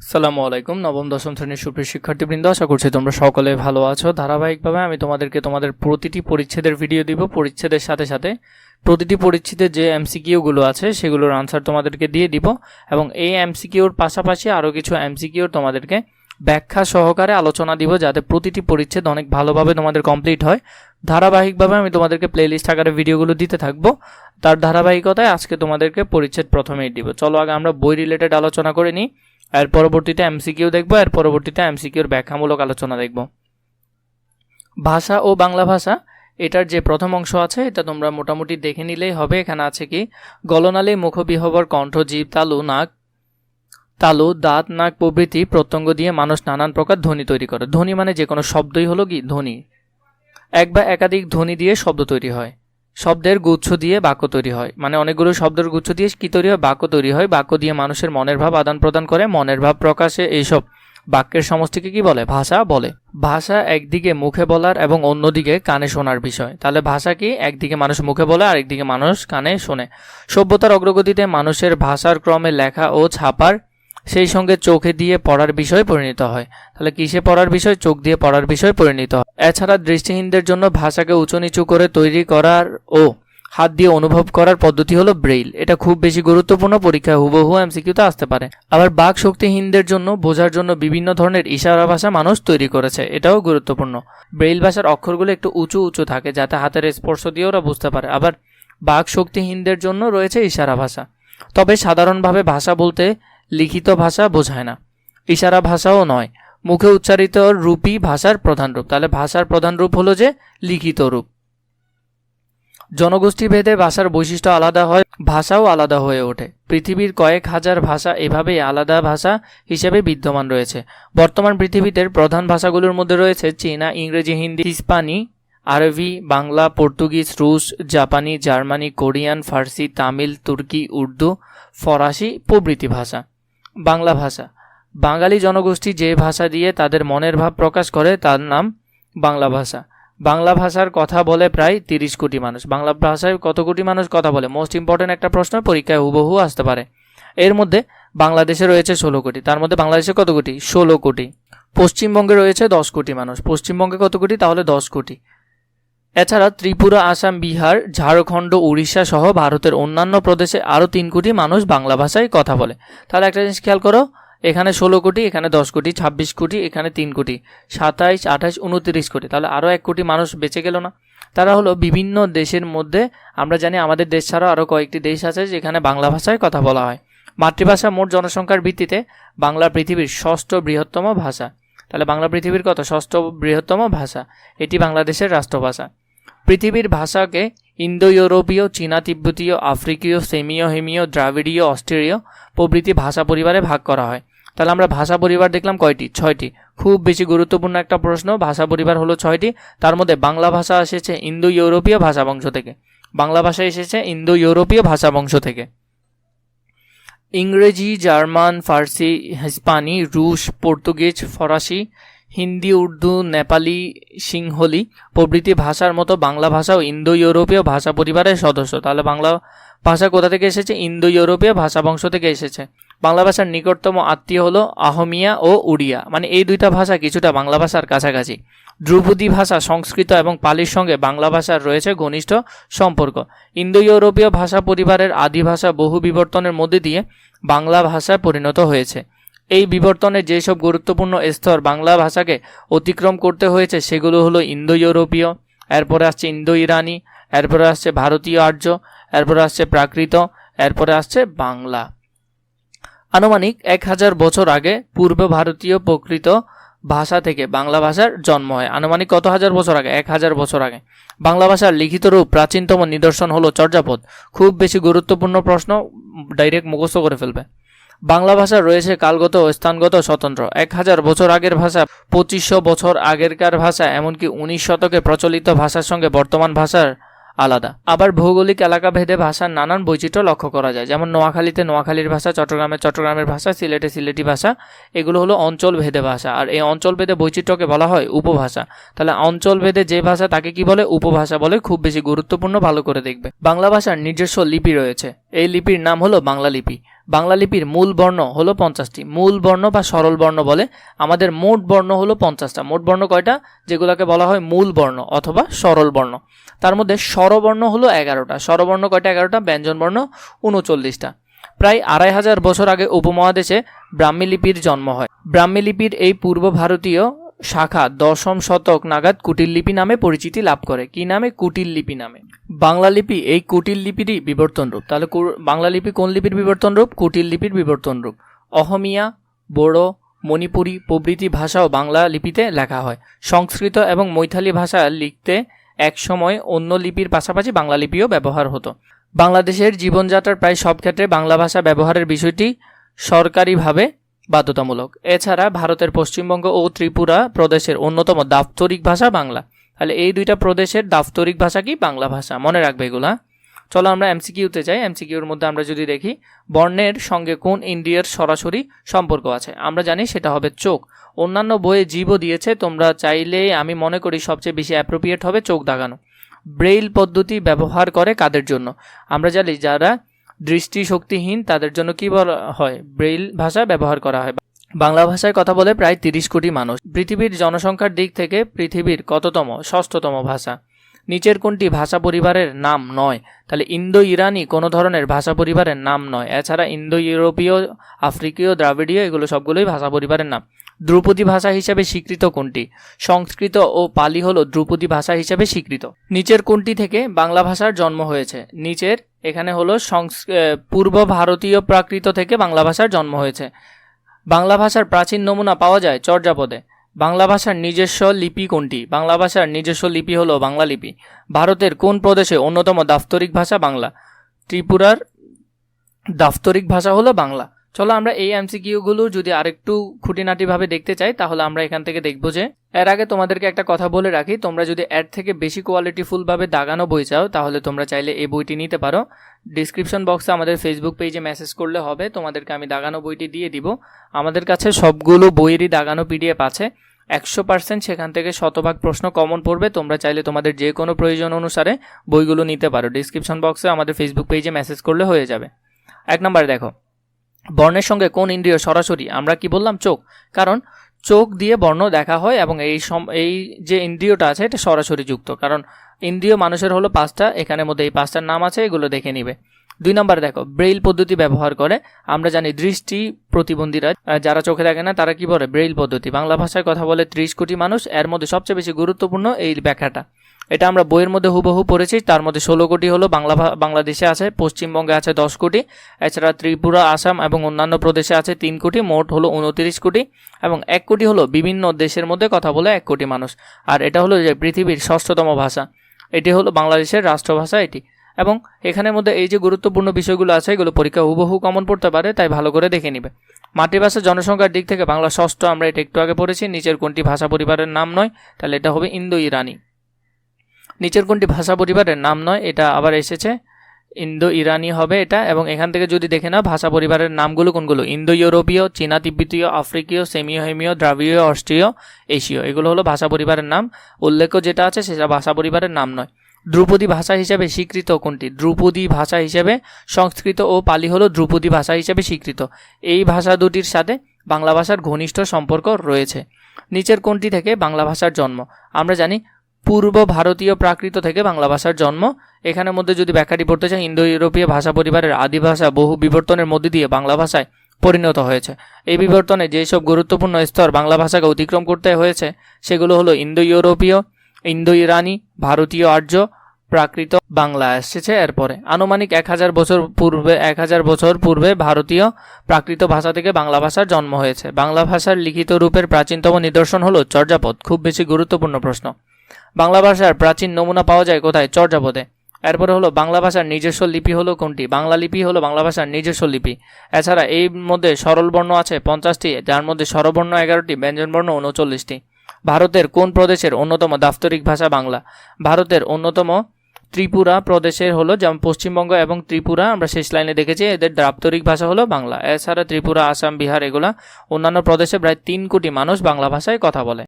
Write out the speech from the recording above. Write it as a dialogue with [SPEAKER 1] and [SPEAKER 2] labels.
[SPEAKER 1] সালামু আলাইকুম, নবম, দশম শ্রেণির সুপ্রিয় শিক্ষার্থীবৃন্দ, আশা করছি তোমরা সকলে ভালো আছো। ধারাবাহিকভাবে আমি তোমাদেরকে তোমাদের প্রতিটি পরিচ্ছেদের ভিডিও দিব। পরিচ্ছেদের সাথে সাথে প্রতিটি পরিচ্ছেদে যে এমসিকিউগুলো আছে, সেগুলোর আনসার তোমাদেরকে দিয়ে দিব এবং এই এমসিকিউর পাশাপাশি আরও কিছু এমসিকিউর তোমাদেরকে ব্যাখ্যা সহকারে আলোচনা দিব, যাতে প্রতিটি পরিচ্ছেদ অনেক ভালোভাবে তোমাদের কমপ্লিট হয়। ধারাবাহিকভাবে আমি তোমাদেরকে প্লেলিস্ট আকারে ভিডিওগুলো দিতে থাকব। তার ধারাবাহিকতায় আজকে তোমাদেরকে পরিচ্ছেদ প্রথমেই দিব। চলো আগে আমরা বই রিলেটেড আলোচনা করে নিই। এর পরবর্তীতে এমসিকিউ দেখব, এর পরবর্তীতে এমসিকিউর ব্যাখ্যামূলক আলোচনা দেখব। ভাষা ও বাংলা ভাষা, এটার যে প্রথম অংশ আছে, এটা তোমরা মোটামুটি দেখে নিলেই হবে। এখানে আছে কি, গলনালী মুখবিহবর কণ্ঠ, জীব, তালু, নাক, তালু, দাঁত, নাক প্রভৃতি প্রত্যঙ্গ দিয়ে মানুষ নানান প্রকার ধ্বনি তৈরি করে। ধ্বনি মানে যে কোনো শব্দই হলো কি? ধ্বনি। এক বা একাধিক ধ্বনি দিয়ে শব্দ তৈরি হয়। শব্দের গুচ্ছ দিয়ে বাক্য তৈরি হয়। মানে অনেকগুলো শব্দের গুচ্ছ দিয়ে কি তৈরি হয়? বাক্য তৈরি হয়। বাক্য দিয়ে মানুষের মনের ভাব আদান প্রদান করে, মনের ভাব প্রকাশে। এইসব বাক্যের সমষ্টিকে কি বলে? ভাষা বলে। ভাষা একদিকে মুখে বলার এবং অন্যদিকে কানে শোনার বিষয়। তাহলে ভাষা কি? একদিকে মানুষ মুখে বলে আর একদিকে মানুষ কানে শোনে। সভ্যতার অগ্রগতিতে মানুষের ভাষার ক্রমে লেখা ও ছাপার সেই সঙ্গে চোখে দিয়ে পড়ার বিষয় পরিণত হয়। তাহলে কিসে পড়ার বিষয়? চোখ দিয়ে পড়ার বিষয় পরিণত হয়। এছাড়া দৃষ্টিহীনদের জন্য ভাষাকে উঁচু নিচু করে তৈরি করার ও হাত দিয়ে অনুভব করার পদ্ধতি হলো ব্রেইল। এটা খুব বেশি গুরুত্বপূর্ণ, পরীক্ষায় হুবহু এমসিকিউতে আসতে পারে। আবার বাক শক্তিহীনদের জন্য বোঝার জন্য বিভিন্ন ধরনের ইশারা ভাষা মানুষ তৈরি করেছে। এটাও গুরুত্বপূর্ণ। ব্রেইল ভাষার অক্ষরগুলো একটু উঁচু উঁচু থাকে, যাতে হাতের স্পর্শ দিয়ে ওরা বুঝতে পারে। আবার বাক শক্তিহীনদের জন্য রয়েছে ইশারা ভাষা। তবে সাধারণভাবে ভাষা বলতে লিখিত ভাষা বোঝায় না। ইশারা ভাষাও নয়। মুখে উচ্চারিত রূপই ভাষার প্রধান রূপ। তাহলে ভাষার প্রধান রূপ হলো যে লিখিত রূপ। জনগোষ্ঠী ভেদে ভাষার বৈশিষ্ট্য আলাদা হয়, ভাষাও আলাদা হয়ে ওঠে। পৃথিবীর কয়েক হাজার ভাষা এভাবেই আলাদা ভাষা হিসেবে বিদ্যমান রয়েছে। বর্তমান পৃথিবীতে প্রধান ভাষাগুলোর মধ্যে রয়েছে চীনা, ইংরেজি, হিন্দি, হিস্পানি, আরবি, বাংলা, পর্তুগিজ, রুশ, জাপানি, জার্মানি, কোরিয়ান, ফার্সি, তামিল, তুর্কি, উর্দু, ফরাসি প্রভৃতি ভাষা। বাংলা ভাষা। বাঙালি জনগোষ্ঠী যে ভাষা দিয়ে তাদের মনের ভাব প্রকাশ করে তার নাম বাংলা ভাষা। বাংলা ভাষার কথা বলে প্রায় তিরিশ কোটি মানুষ। বাংলা ভাষায় কত কোটি মানুষ কথা বলে? মোস্ট ইম্পর্টেন্ট একটা প্রশ্ন, পরীক্ষায় হুবহু আসতে পারে। এর মধ্যে বাংলাদেশে রয়েছে ষোলো কোটি। তার মধ্যে বাংলাদেশে কত কোটি? ষোলো কোটি। পশ্চিমবঙ্গে রয়েছে দশ কোটি মানুষ। পশ্চিমবঙ্গে কত কোটি? তাহলে দশ কোটি। এছাড়া ত্রিপুরা, আসাম, বিহার, ঝাড়খণ্ড, উড়িষ্যা সহ ভারতের অন্যান্য প্রদেশে আরও তিন কোটি মানুষ বাংলা ভাষায় কথা বলে। তাহলে একটা জিনিস খেয়াল করো, এখানে ষোলো কোটি, এখানে দশ কোটি, ছাব্বিশ কোটি, এখানে তিন কোটি, সাতাইশ আঠাশ উনত্রিশ কোটি, তাহলে আরও এক কোটি মানুষ বেঁচে গেল না। তারা হলো বিভিন্ন দেশের মধ্যে, আমরা জানি আমাদের দেশ ছাড়াও আরও কয়েকটি দেশ আছে যেখানে বাংলা ভাষায় কথা বলা হয়। মাতৃভাষা মোট জনসংখ্যার ভিত্তিতে বাংলা পৃথিবীর ষষ্ঠ বৃহত্তম ভাষা। তাহলে বাংলা পৃথিবীর কত? ষষ্ঠ বৃহত্তম ভাষা। এটি বাংলাদেশের রাষ্ট্রভাষা। পৃথিবীর ভাষাকে ইন্দো ইউরোপীয় চীনা, তিব্বতীয়, আফ্রিকীয়, সেমীয়, হেমীয়, দ্রাবিড়ীয় অস্ট্রেলীয় প্রভৃতি ভাষা পরিবারে ভাগ করা হয়। তাহলে আমরা ভাষা পরিবার দেখলাম কয়টি? ছয়টি। খুব বেশি গুরুত্বপূর্ণ একটা প্রশ্ন, ভাষা পরিবার হলো ছয়টি। তার মধ্যে বাংলা ভাষা এসেছে ইন্দো ইউরোপীয় ভাষা বংশ থেকে। বাংলা ভাষা এসেছে ইন্দো ইউরোপীয় ভাষা বংশ থেকে। ইংরেজি, জার্মান, ফার্সি, হিস্পানি, রুশ, পর্তুগিজ, ফরাসি, হিন্দি, উর্দু, নেপালি, সিংহলি প্রভৃতি ভাষার মতো বাংলা ভাষাও ইন্দো ইউরোপীয় ভাষা পরিবারের সদস্য। তাহলে বাংলা ভাষা কোথা থেকে এসেছে? ইন্দো ইউরোপীয় ভাষা বংশ থেকে এসেছে। বাংলা ভাষার নিকটতম আত্মীয় হলো আহমিয়া ও উড়িয়া। মানে এই দুইটা ভাষা কিছুটা বাংলা ভাষার কাছাকাছি। ধ্রুপদী ভাষা সংস্কৃত এবং পালির সঙ্গে বাংলা ভাষার রয়েছে ঘনিষ্ঠ সম্পর্ক। ইন্দো ইউরোপীয় ভাষা পরিবারের আদি ভাষা বহু বিবর্তনের মধ্যে দিয়ে বাংলা ভাষায় পরিণত হয়েছে। এই বিবর্তনের যেসব গুরুত্বপূর্ণ স্তর বাংলা ভাষাকে অতিক্রম করতে হয়েছে, সেগুলো হলো ইন্দো ইউরোপীয় এরপরে আসছে ইন্দো ইরানি এরপরে আসছে ভারতীয় আর্য, এরপরে আসছে প্রাকৃত, এরপরে আসছে বাংলা। আনুমানিক এক হাজার বছর আগে পূর্ব ভারতীয় প্রকৃত ভাষা থেকে বাংলা ভাষার জন্ম হয়। আনুমানিক কত হাজার বছর আগে? এক হাজার বছর আগে। বাংলা ভাষার লিখিত রূপ প্রাচীনতম নিদর্শন হলো চর্যাপদ। খুব বেশি গুরুত্বপূর্ণ প্রশ্ন ডাইরেক্ট মুখস্থ করে ফেলবে। বাংলা ভাষা রয়েছে কালগত ও স্থানগত স্বতন্ত্র। এক হাজার বছর আগের ভাষা, পঁচিশশো বছর আগেরকার ভাষা, এমনকি উনিশ শতকে প্রচলিত ভাষার সঙ্গে বর্তমান ভাষার আলাদা। আবার ভৌগোলিক এলাকা ভেদে ভাষার নানান বৈচিত্র্য লক্ষ্য করা যায়। যেমন নোয়াখালীতে নোয়াখালীর ভাষা, চট্টগ্রামে চট্টগ্রামের ভাষা, সিলেটে সিলেটি ভাষা। এগুলো হলো অঞ্চল ভেদে ভাষা। আর এই অঞ্চল ভেদে বৈচিত্র্যকে বলা হয় উপভাষা। তাহলে অঞ্চল ভেদে যে ভাষা তাকে কি বলে? উপভাষা বলে। খুব বেশি গুরুত্বপূর্ণ ভালো করে দেখবে। বাংলা ভাষার নিজস্ব লিপি রয়েছে। এই লিপির নাম হলো বাংলা লিপি। বাংলা লিপির মূল বর্ণ হলো পঞ্চাশটি। মূল বর্ণ বা সরল বর্ণ বলে আমাদের মোট বর্ণ হলো পঞ্চাশটা। মোট বর্ণ কয়টা? যেগুলোকে বলা হয় মূল বর্ণ অথবা সরল বর্ণ। তার মধ্যে স্বরবর্ণ হলো এগারোটা। স্বরবর্ণ কয়টা এগারোটা? ব্যঞ্জনবর্ণ উনচল্লিশটা। প্রায় আড়াই হাজার বছর আগে উপমহাদেশে ব্রাহ্মী লিপির জন্ম হয়। ব্রাহ্মী লিপির এই পূর্ব ভারতীয় শাখা দশম শতক নাগাদ কুটিল লিপি নামে পরিচিতি লাভ করে। কি নামে? কুটিল লিপি নামে। বাংলা লিপি এই কুটিল লিপিরই বিবর্তন রূপ। তাহলে বাংলা লিপি কোন লিপির বিবর্তন রূপ? কুটিল লিপির বিবর্তন রূপ। অহমিয়া, বড়ো, মণিপুরি প্রভৃতি ভাষাও বাংলা লিপিতে লেখা হয়। সংস্কৃত এবং মৈথালি ভাষা লিখতে একসময় অন্য লিপির পাশাপাশি বাংলা লিপিও ব্যবহার হতো। বাংলাদেশের জীবনযাত্রার প্রায় সব ক্ষেত্রে বাংলা ভাষা ব্যবহারের বিষয়টি সরকারিভাবে বাধ্যতামূলক। এছাড়া ভারতের পশ্চিমবঙ্গ ও ত্রিপুরা প্রদেশের অন্যতম দাপ্তরিক ভাষা বাংলা। তাহলে এই দুইটা প্রদেশের দাপ্তরিক ভাষা কি? বাংলা ভাষা। মনে রাখবে এগুলা। চলো আমরা এমসিকিউতে যাই। এমসিকিউর মধ্যে আমরা যদি দেখি, বর্ণের সঙ্গে কোন ইন্ডিয়ার সরাসরি সম্পর্ক আছে? আমরা জানি সেটা হবে চোখ। অন্যান্য বইয়ে জীবও দিয়েছে, তোমরা চাইলে আমি মনে করি সবচেয়ে বেশি অ্যাপ্রোপ্রিয়েট হবে চোখ দাগানো। ব্রেইল পদ্ধতি ব্যবহার করে কাদের জন্য? আমরা জানি যারা দৃষ্টিশক্তিহীন, তাদের জন্য কী বলা হয়? ব্রেইল ভাষা ব্যবহার করা হয়। বাংলা ভাষায় কথা বলে প্রায় তিরিশ কোটি মানুষ। পৃথিবীর জনসংখ্যার দিক থেকে পৃথিবীর কততম, ষষ্ঠতম ভাষা। নিচের কোনটি ভাষা পরিবারের নাম নয়? তাহলে ইন্দো ইরানি কোনো ধরনের ভাষা পরিবারের নাম নয়। এছাড়া ইন্দো ইউরোপীয় আফ্রিকীয়, দ্রাবিড়ীয় এগুলো সবগুলোই ভাষা পরিবারের নাম। ধ্রুপদী ভাষা হিসেবে স্বীকৃত কোনটি? সংস্কৃত ও পালি হলো ধ্রুপদী ভাষা হিসেবে স্বীকৃত। নিচের কোনটি থেকে বাংলা ভাষার জন্ম হয়েছে? নিচের, এখানে হলো পূর্ব ভারতীয় প্রাকৃত থেকে বাংলা ভাষার জন্ম হয়েছে। বাংলা ভাষার প্রাচীন নমুনা পাওয়া যায় চর্যাপদে। বাংলা ভাষার নিজস্ব লিপি কোনটি? বাংলা ভাষার নিজস্ব লিপি হলো বাংলা লিপি। ভারতের কোন প্রদেশে অন্যতম দাপ্তরিক ভাষা বাংলা? ত্রিপুরার দাপ্তরিক ভাষা হলো বাংলা। চলো আমরা এই এমসিকিউগুলো যদি আরেকটু খুঁটিনাটিভাবে দেখতে চাই, তাহলে আমরা এখান থেকে দেখব যে এর আগে তোমাদেরকে একটা কথা বলে রাখি, তোমরা যদি এর থেকে বেশি কোয়ালিটিফুলভাবে দাগানো বই চাও, তাহলে তোমরা চাইলে এই বইটি নিতে পারো। ডিসক্রিপশন বক্সে আমাদের ফেসবুক পেজে মেসেজ করলে হবে, তোমাদেরকে আমি দাগানো বইটি দিয়ে দিব। আমাদের কাছে সবগুলো বইয়েরই দাগানো পিডিএফ আছে। একশো পার্সেন্ট সেখান থেকে শতভাগ প্রশ্ন কমন পড়বে, তোমরা চাইলে তোমাদের যে কোনো প্রয়োজন অনুসারে বইগুলো নিতে পারো। ডিসক্রিপশন বক্সে আমাদের ফেসবুক পেজে মেসেজ করলে হয়ে যাবে। এক নম্বরে দেখো, বর্ণের সঙ্গে কোন ইন্দ্রিয় সরাসরি? আমরা কি বললাম? চোখ। কারণ চোখ দিয়ে বর্ণ দেখা হয় এবং এই সম, এই যে ইন্দ্রিয়টা আছে, এটা সরাসরি যুক্ত। কারণ ইন্দ্রিয় মানুষের হলো পাঁচটা, এখানের মধ্যে এই পাঁচটার নাম আছে, এগুলো দেখে নিবে। দুই নম্বর দেখো, ব্রেইল পদ্ধতি ব্যবহার করে, আমরা জানি দৃষ্টি প্রতিবন্ধীরা যারা চোখে দেখে না, তারা কি বলে? ব্রেইল পদ্ধতি। বাংলা ভাষায় কথা বলে ত্রিশ কোটি মানুষ, এর মধ্যে সবচেয়ে বেশি গুরুত্বপূর্ণ এই ব্যাখ্যাটা। এটা আমরা বইয়ের মধ্যে হুবহু পড়েছি। তার মধ্যে ষোলো কোটি হলো বাংলা বাংলাদেশে আছে, পশ্চিমবঙ্গে আছে দশ কোটি, এছাড়া ত্রিপুরা, আসাম এবং অন্যান্য প্রদেশে আছে তিন কোটি, মোট হলো উনতিরিশ কোটি এবং এক কোটি হলো বিভিন্ন দেশের মধ্যে কথা বলে এক কোটি মানুষ। আর এটা হলো যে পৃথিবীর ষষ্ঠতম ভাষা। এটি হলো বাংলাদেশের রাষ্ট্রভাষা এটি। এবং এখানের মধ্যে এই যে গুরুত্বপূর্ণ বিষয়গুলো আছে, এগুলো পরীক্ষা হুবহু কমন পড়তে পারে, তাই ভালো করে দেখে নিবে। মাতৃভাষা জনসংখ্যার দিক থেকে বাংলা ষষ্ঠ আমরা এটা একটু আগে পড়েছি, নিচের কোনটি ভাষা পরিবারের নাম নয়, তাহলে এটা হবে ইন্দো ইরানি নিচের কোনটি ভাষা পরিবারের নাম নয়, এটা আবার এসেছে। ইন্দো ইরানি হবে এটা, এবং এখান থেকে যদি দেখে নাও, ভাষা পরিবারের নামগুলো কোনগুলো? ইন্দো ইউরোপীয় চীনা তিব্বতীয় আফ্রিকীয় সেমিও হেমিও দ্রাবিড়ীয় অস্ট্রীয় এশীয়। এগুলো হলো ভাষা পরিবারের নাম। উল্লেখ্য যেটা আছে, সেটা ভাষা পরিবারের নাম নয়। ধ্রুপদী ভাষা হিসেবে স্বীকৃত কোনটি? ধ্রুপদী ভাষা হিসেবে সংস্কৃত ও পালি হলো ধ্রুপদী ভাষা হিসেবে স্বীকৃত। এই ভাষা দুটির সাথে বাংলা ভাষার ঘনিষ্ঠ সম্পর্ক রয়েছে। নিচের কোনটি থেকে বাংলা ভাষার জন্ম? আমরা জানি পূর্ব ভারতীয় প্রাকৃত থেকে বাংলা ভাষার জন্ম। এখানের মধ্যে যদি ব্যাখ্যাটি পড়তে চাই ইন্দো ইউরোপীয় ভাষা পরিবারের আদি ভাষা বহু বিবর্তনের মধ্যে দিয়ে বাংলা ভাষায় পরিণত হয়েছে। এই বিবর্তনে যেসব গুরুত্বপূর্ণ স্তর বাংলা ভাষাকে অতিক্রম করতে হয়েছে, সেগুলো হলো ইন্দো ইউরোপীয় ইন্দো ইরানি ভারতীয় আর্য, প্রাকৃত বাংলা এসেছে এরপরে। আনুমানিক এক হাজার বছর পূর্বে, এক হাজার বছর পূর্বে ভারতীয় প্রাকৃত ভাষা থেকে বাংলা ভাষার জন্ম হয়েছে। বাংলা ভাষার লিখিত রূপের প্রাচীনতম নিদর্শন হলো চর্যাপদ, খুব বেশি গুরুত্বপূর্ণ প্রশ্ন। বাংলা ভাষার প্রাচীন নমুনা পাওয়া যায় কোথায়? চর্যাপদে। এরপরে হলো বাংলা ভাষার নিজস্ব লিপি হলো কোনটি? বাংলা লিপি হলো বাংলা ভাষার নিজস্ব লিপি। এছাড়া এই মধ্যে সরল বর্ণ আছে পঞ্চাশটি, যার মধ্যে স্বরবর্ণ এগারোটি ব্যঞ্জনবর্ণ উনচল্লিশটি। ভারতের কোন প্রদেশের অন্যতম দাপ্তরিক ভাষা বাংলা? ভারতের অন্যতম ত্রিপুরা প্রদেশের হলো যেমন পশ্চিমবঙ্গ এবং ত্রিপুরা, আমরা শেষ লাইনে দেখেছি, এদের দাপ্তরিক ভাষা হলো বাংলা। এছাড়া ত্রিপুরা, আসাম, বিহার, এগুলা অন্যান্য প্রদেশে প্রায় তিন কোটি মানুষ বাংলা ভাষায় কথা বলে।